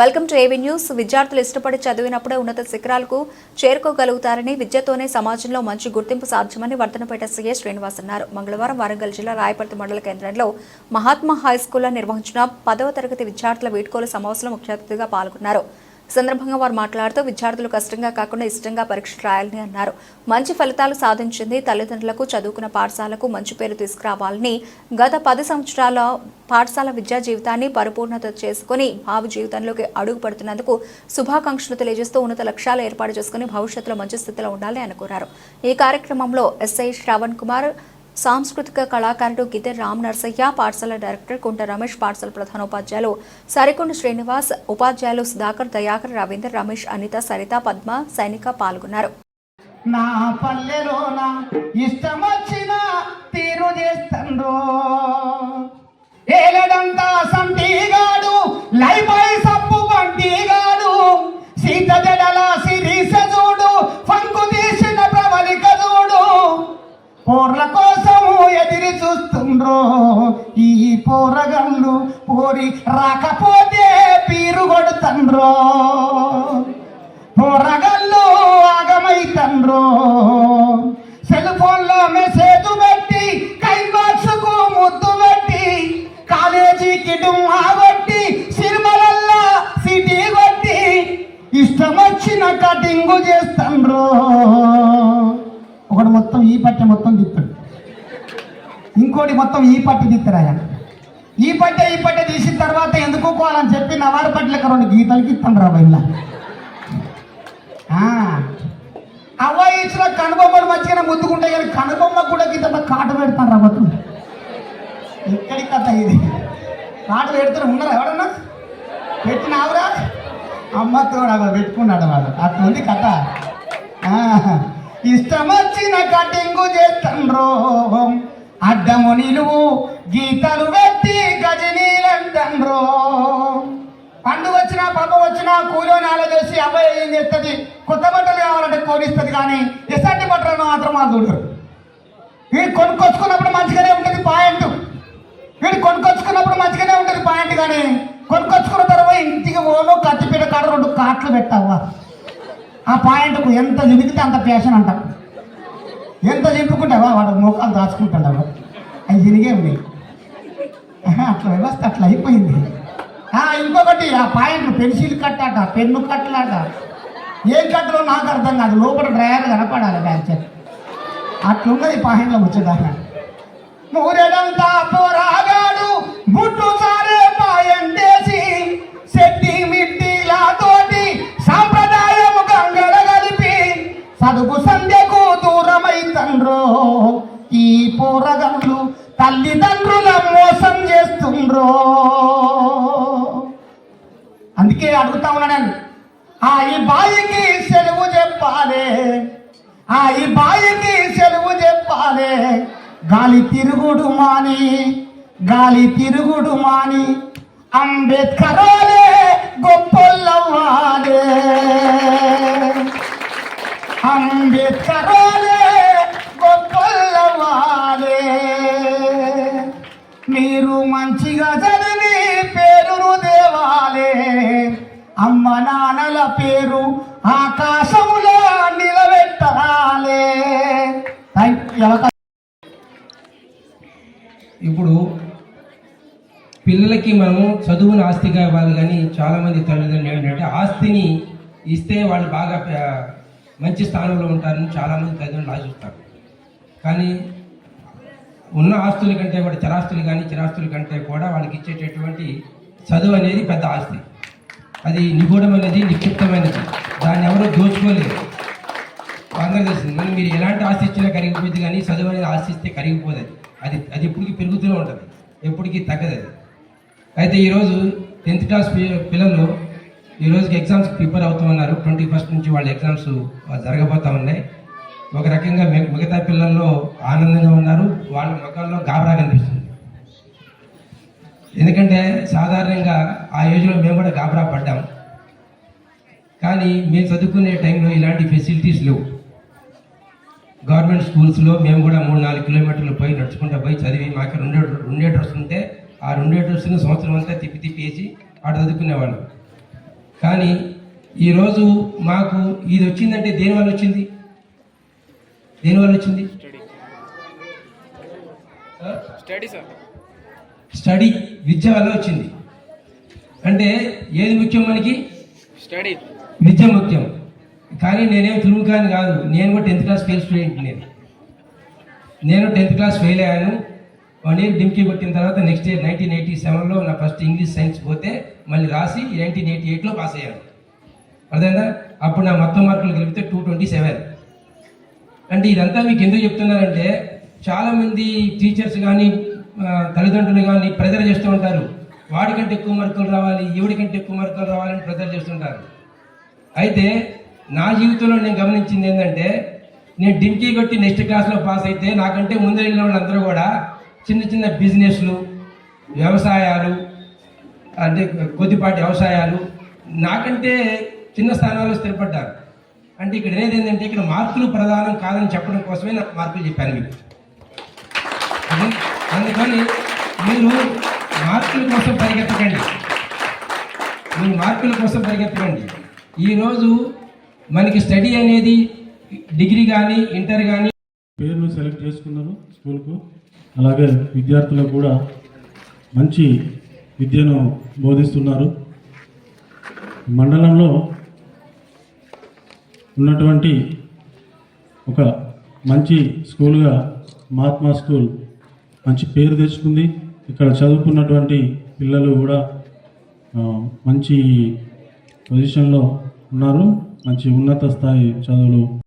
Welcome to AV news. విద్యార్థులు ఇష్టపడి చదివినప్పుడే ఉన్నత శిఖరాలకు చేరుకోగలుగుతారని విద్యతోనే సమాజంలో మంచి గుర్తింపు సాధ్యమని వర్ధనపేట సీఏ శ్రీనివాస్ అన్నారు. మంగళవారం వరంగల్ జిల్లా రాయపర్తి మండల కేంద్రంలో మహాత్మా హైస్కూల్లో నిర్వహించిన పదవ తరగతి విద్యార్థుల వీడ్కోలు సమావేశంలో ముఖ్య అతిథిగా పాల్గొన్నారు. సందర్భంగా వారు మాట్లాడుతూ విద్యార్థులు కష్టంగా కాకుండా ఇష్టంగా పరీక్షలు రాయాలని అన్నారు. మంచి ఫలితాలు సాధించింది తల్లిదండ్రులకు చదువుకున్న పాఠశాలకు మంచి పేరు తీసుకురావాలని గత పది సంవత్సరాల పాఠశాల విద్యా జీవితాన్ని పరిపూర్ణత చేసుకుని భావి జీవితంలోకి అడుగు పడుతున్నందుకు శుభాకాంక్షలు తెలియజేస్తూ ఉన్నత లక్ష్యాలు ఏర్పాటు చేసుకుని భవిష్యత్తులో మంచి స్థితిలో ఉండాలని అనుకున్నారు ఈ కార్యక్రమంలో ఎస్ఐ శ్రావణ్ కుమార్ సాంస్కృతిక కళాకారుడు గిద్దె రామ్ నర్సయ్య పాఠశాల డైరెక్టర్ కుంట రమేష్ పాఠశాల ప్రధానోపాధ్యాయులు సరికొండ శ్రీనివాస్ ఉపాధ్యాయులు సుధాకర్ దయాకర్ రవీందర్ రమేష్ అనిత సరిత పద్మ సైనిక పాల్గొన్నారు. నా పల్లెలో కోరి రాకపోతే పీరు తండ్రో పోరగల్లు ఆగమైతండ్రో. సెల్ ఫోన్లో మెసేజ్ పెట్టి కై బాక్స్కు ముద్దు పెట్టి కాలేజీకి డుమ్మా కొట్టి సినిమాలల్లా సిటీ కొట్టి ఇష్టం వచ్చిన కటింగు చేస్తాండ్రో. ఒకడు మొత్తం ఈ పట్టె మొత్తం తిప్పాడు ఇంకోటి మొత్తం ఈ పట్టి తిత్తరాయన ఈ పట్టె ఈ పట్టె తీసిన తర్వాత ఎందుకు కోవాలని చెప్పి నవారు పట్లకి రెండు గీతలకి ఇస్తాను రా ఇలా అవ్వ ఇచ్చిన కనుబొమ్మలు మంచిగా ముద్దుకుంటే కానీ కనుబొమ్మ కూడా గీత కాటు పెడతాను రా మొత్తం ఎక్కడి కథ ఇది. కాటు పెడుతున్న ఉన్నారా ఎవడన్నా పెట్టినావురా? అమ్మతోడు అవ పెట్టుకున్నాడు వాడు. అట్లా ఉంది కథ. ఇష్టం వచ్చిన కటింగు చేస్తుండ్రో. అడ్డము నిలువు గీతలు పెట్టి కూలో నాలో చేసి అబ్బాయి ఏం చేస్తుంది? కొత్త బట్టలు కావాలంటే కోడిస్తుంది కానీ ఎసంటి బట్టలు మాత్రం మా చూడరు. వీడు కొనుక్కొచ్చుకున్నప్పుడు మంచిగానే ఉంటుంది పాయింట్. వీడు కొనుక్కొచ్చుకున్నప్పుడు మంచిగానే ఉంటుంది పాయింట్ కానీ కొనుక్కొచ్చుకున్న తర్వాత ఇంటికి ఓను కత్తిపీట కాడ రెండు కాట్లు పెట్టావా ఆ పాయింట్కు ఎంత జినిగితే అంత ఫ్యాషన్ అంట. ఎంత చింపుకుంటావా? వాడు మోకాలు దాచుకుంటాడు అవి జినిగే అట్లా వ్యవస్థ అట్లా అయిపోయింది. ఇంకొకటి ఆ పాయింట్ పెన్సిల్ కట్టాట పెన్ను కట్టలాట ఏం కట్టలో నాకు అర్థం కాదు. లోపల డ్రైవర్ కనపడాలి బ్యాచర్ అట్లున్నది పాయింట్లో వచ్చేదాకా మూరెడంతా పోరాగాడు బుట్టు అందుకే అడుగుతా ఉన్నాను. ఆ ఈ బాయికి సెలవు చెప్పాలే. ఆ ఈ బాయికి సెలవు చెప్పాలే. గాలి తిరుగుడు మాని గాలి తిరుగుడు మాని అంబేద్కరోలే గొప్పల్లవ్వాలే. అంబేద్కరోలే గొప్పల్లవ్వాలే. మీరు మంచిగా పేరు ఆకాశములో నిలబెట్టాలే ఇప్పుడు పిల్లలకి మనము చదువుని ఆస్తిగా ఇవ్వాలి కానీ చాలామంది తల్లిదండ్రులు ఏంటంటే ఆస్తిని ఇస్తే వాళ్ళు బాగా మంచి స్థానంలో ఉంటారని చాలామంది తల్లిదండ్రులు ఆశిస్తారు. కానీ ఉన్న ఆస్తుల కంటే కూడా చరాస్తులు కానీ చిరాస్తుల కంటే కూడా వాళ్ళకి ఇచ్చేటటువంటి చదువు అనేది పెద్ద ఆస్తి. అది నిగూఢమైనది నిక్షిప్తమైనది. దాన్ని ఎవరూ దోచుకోలేరు అందరూ తెలిసింది కానీ మీరు ఎలాంటి ఆస్తి ఇచ్చినా కరిగిపోద్ది కానీ చదువు అనేది ఆశిస్తే కరిగిపోదు అది. అది అది ఎప్పటికీ పెరుగుతూనే ఉంటుంది. ఎప్పటికీ తగ్గదు అది. అయితే ఈరోజు టెన్త్ క్లాస్ పి- పిల్లలు ఈరోజుకి ఎగ్జామ్స్ ప్రిపేర్ అవుతున్నారు ట్వంటీ ఫస్ట్ నుంచి వాళ్ళ ఎగ్జామ్స్ జరగబోతూ ఉన్నాయి. ఒక రకంగా మిగతా పిల్లల్లో ఆనందంగా ఉన్నారు. వాళ్ళ ముఖాల్లో గాబరా కనిపిస్తుంది ఎందుకంటే సాధారణంగా ఆ ఏజ్లో మేము కూడా గాబరా పడ్డాం. కానీ మేము చదువుకునే టైంలో ఇలాంటి ఫెసిలిటీస్ లేవు. గవర్నమెంట్ స్కూల్స్లో మేము కూడా మూడు నాలుగు కిలోమీటర్లు పోయి నడుచుకుంటూ పోయి చదివి మాకు రెండే రెండే డ్రెస్ ఉంటే ఆ రెండే డ్రెస్సును సంవత్సరం అంతా తిప్పి తిప్పి వేసి ఆడ చదువుకునేవాళ్ళం. కానీ ఈరోజు మాకు ఇది వచ్చిందంటే దేనివల్ల వచ్చింది? దేనివల్ల వచ్చింది? స్టడీ సార్ స్టడీ విద్య వల్ల వచ్చింది. అంటే ఏది ముఖ్యం మనకి? స్టడీ. విద్య ముఖ్యం. కానీ నేనేం తురుముకాని కాదు. నేను కూడా టెన్త్ క్లాస్ ఫెయిల్ స్టూడెంట్ నేను నేను టెన్త్ క్లాస్ ఫెయిల్ అయ్యాను. వన్ ఇయర్ డిమ్కి కొట్టిన తర్వాత నెక్స్ట్ ఇయర్ నైన్టీన్ ఎయిటీ సెవెన్లో నా ఫస్ట్ ఇంగ్లీష్ సైన్స్ పోతే మళ్ళీ రాసి నైన్టీన్ ఎయిటీ ఎయిట్లో పాస్ అయ్యాను. అర్థమైందా? అప్పుడు నా మొత్తం మార్కులు కలిపితే టూ ట్వంటీ సెవెన్. అంటే ఇదంతా మీకు ఎందుకు చెప్తున్నానంటే చాలామంది టీచర్స్ కానీ తల్లిదండ్రులు కానీ ప్రెజర్ చేస్తూ ఉంటారు. వాడికంటే ఎక్కువ మార్కులు రావాలి ఈవిడికంటే ఎక్కువ మార్కులు రావాలని ప్రెజర్ చేస్తుంటారు అయితే నా జీవితంలో నేను గమనించింది ఏంటంటే నేను డింకీ కొట్టి నెక్స్ట్ క్లాస్లో పాస్ అయితే నాకంటే ముందు వెళ్ళిన వాళ్ళందరూ కూడా చిన్న చిన్న బిజినెస్లు వ్యవసాయాలు అంటే కొద్దిపాటి వ్యవసాయాలు నాకంటే చిన్న స్థానాల్లో స్థిరపడ్డారు. అంటే ఇక్కడ ఏదేంటంటే ఏంటంటే ఇక్కడ మార్కులు ప్రధానం కాదని చెప్పడం కోసమే నాకు మార్కులు చెప్పాను మీకు. అందుకని మీరు మార్కుల కోసం పరిగెత్తకండి. మీరు మార్కుల కోసం పరిగెత్తకండి. ఈరోజు మనకి స్టడీ అనేది డిగ్రీ కానీ ఇంటర్ కానీ పేరును సెలెక్ట్ చేసుకున్నారు స్కూల్కు. అలాగే విద్యార్థులకు కూడా మంచి విద్యను బోధిస్తున్నారు. మండలంలో ఉన్నటువంటి ఒక మంచి స్కూల్గా మహాత్మా స్కూల్ మంచి పేరు తెచ్చుకుంది. ఇక్కడ చదువుకున్నటువంటి పిల్లలు కూడా మంచి పొజిషన్లో ఉన్నారు. మంచి ఉన్నత స్థాయి చదువులు